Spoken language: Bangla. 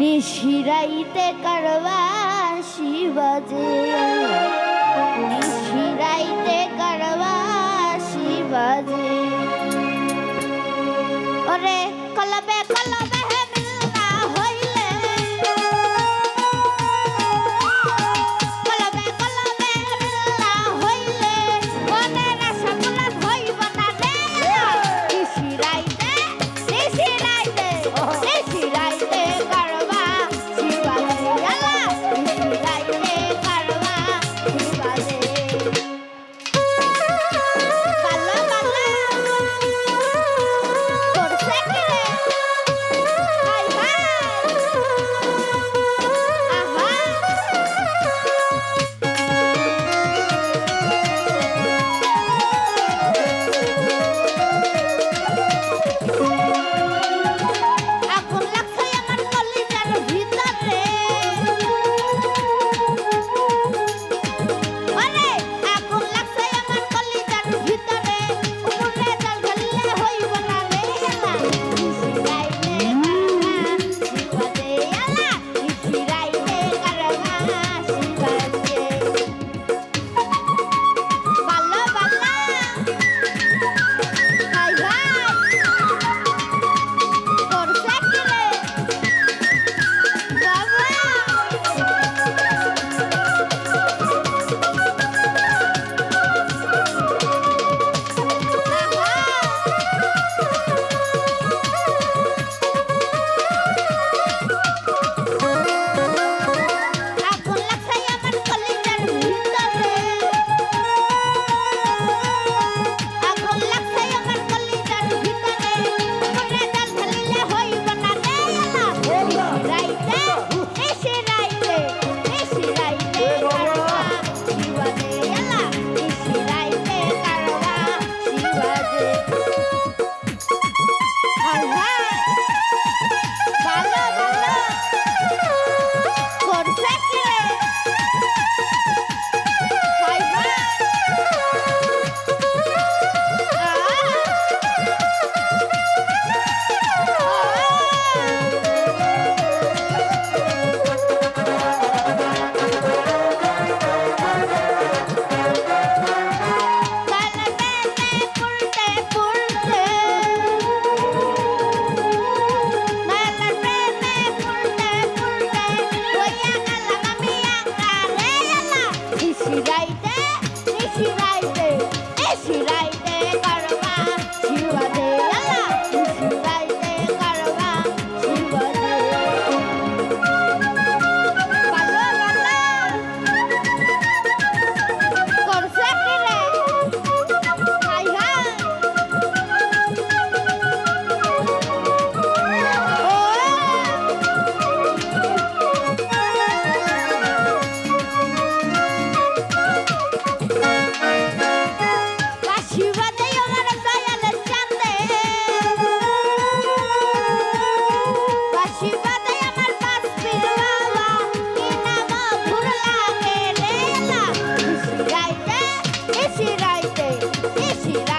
নিশিরাইতে করবা শিবাজে নিশিরাইতে করবা শিবাজে ওরে কলবে কলবে। 起来。